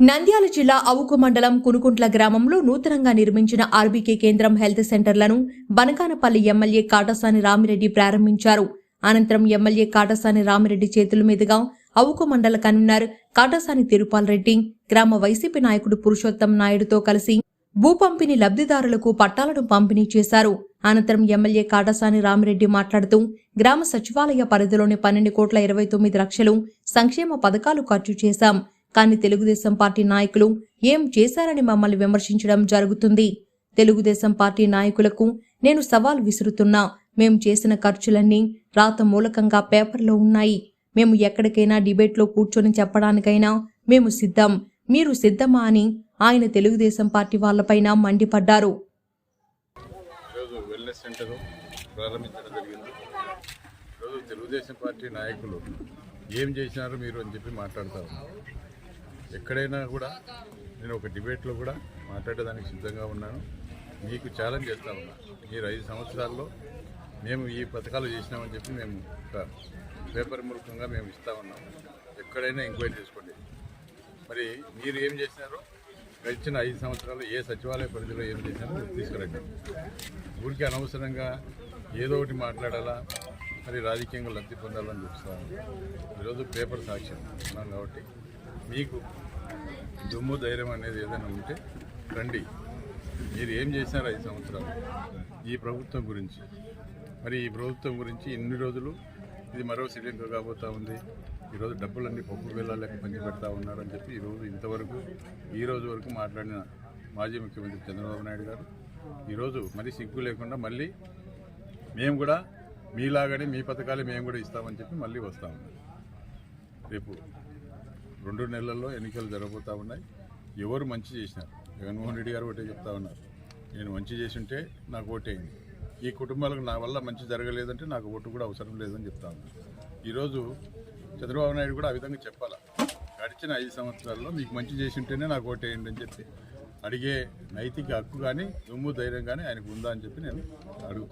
నంద్యాల జిల్లా అవుకు మండలం కునుకుంట్ల గ్రామంలో నూతనంగా నిర్మించిన ఆర్బీకే కేంద్రం హెల్త్ సెంటర్లను బనకానపల్లి ఎమ్మెల్యే కాటసాని రామిరెడ్డి ప్రారంభించారు. అనంతరం ఎమ్మెల్యే కాటసాని రామిరెడ్డి చేతుల మీదుగా అవుకు మండల కన్వీనర్ కాటసాని తిరుపాల్ రెడ్డి గ్రామ వైసీపీ నాయకుడు పురుషోత్తం నాయుడుతో కలిసి భూ పంపిణీ లబ్ధిదారులకు పట్టాలను పంపిణీ చేశారు. అనంతరం ఎమ్మెల్యే కాటసాని రామిరెడ్డి మాట్లాడుతూ గ్రామ సచివాలయ పరిధిలోని పన్నెండు కోట్ల ఇరవై తొమ్మిది లక్షలు సంక్షేమ పథకాలు ఖర్చు చేశాం. కానీ తెలుగుదేశం పార్టీ నాయకులు ఏం చేశారని మమ్మల్ని విమర్శించడం జరుగుతుంది. తెలుగుదేశం పార్టీ నాయకులకు నేను సవాల్ విసురుతున్నా. మేం చేసిన ఖర్చులన్నీ రాత మూలకంగా పేపర్లో ఉన్నాయి. మేము ఎక్కడికైనా డిబేట్లో కూర్చొని చెప్పడానికైనా మేము సిద్ధం. మీరు సిద్ధమా అని ఆయన తెలుగుదేశం పార్టీ వాళ్ళపైన మండిపడ్డారు. తెలుగుదేశం పార్టీ నాయకులు ఏం చేసినారు మీరు అని చెప్పి మాట్లాడతారు ఎక్కడైనా కూడా నేను ఒక డిబేట్లో కూడా మాట్లాడేదానికి సిద్ధంగా ఉన్నాను. మీకు ఛాలెంజ్ చేస్తా ఉన్నా. మీరు ఐదు సంవత్సరాల్లో మేము ఈ పథకాలు చేసినామని చెప్పి మేము ఒక పేపర్ మూలకంగా మేము ఇస్తా ఉన్నాం. ఎక్కడైనా ఎంక్వైరీ చేసుకోండి. మరి మీరు ఏం చేసినారో గడిచిన ఐదు సంవత్సరాలు ఏ సచివాలయ పరిధిలో ఏం చేసినారో తీసుకురండి. ఊరికి అనవసరంగా ఏదో ఒకటి మాట్లాడాలా మరి రాజకీయంగా లబ్ధి పొందాలని చూస్తాను ఈరోజు పేపర్ సాక్ష్యం. ఉన్నాం కాబట్టి మీకు దుమ్ము ధైర్యం అనేది ఏదైనా ఉంటే రండి. మీరు ఏం చేశారు ఐదు సంవత్సరాలు? ఈ ప్రభుత్వం గురించి. మరి ఈ ప్రభుత్వం గురించి ఇన్ని రోజులు ఇది మరో శ్రీలంక కాబోతా ఉంది. ఈరోజు డబ్బులన్నీ పప్పు వెళ్ళాలేక పంచిపెడతా ఉన్నారని చెప్పి ఈరోజు ఇంతవరకు ఈ రోజు వరకు మాట్లాడిన మాజీ ముఖ్యమంత్రి చంద్రబాబు నాయుడు గారు. ఈరోజు మరీ సిగ్గు లేకుండా మళ్ళీ మేము కూడా మీలాగానే మీ పథకాలే మేము కూడా ఇస్తామని చెప్పి మళ్ళీ వస్తాము రేపు రెండు నెలల్లో ఎన్నికలు జరగబోతూ ఉన్నాయి. ఎవరు మంచి చేసినారు? జగన్మోహన్ రెడ్డి గారు ఒకటే చెప్తా ఉన్నారు. నేను మంచి చేసి ఉంటే నాకు ఓటేయండి. ఈ కుటుంబాలకు నా వల్ల మంచి జరగలేదంటే నాకు ఓటు కూడా అవసరం లేదని చెప్తా ఉన్నారు. ఈరోజు చంద్రబాబు నాయుడు కూడా ఆ విధంగా చెప్పాలా? గడిచిన ఐదు సంవత్సరాల్లో మీకు మంచి చేసింటేనే నాకు ఓటేయండి అని చెప్పి అడిగే నైతిక హక్కు కానీ దుమ్ము ధైర్యం కానీ ఆయనకు ఉందా అని చెప్పి నేను అడుగుతాను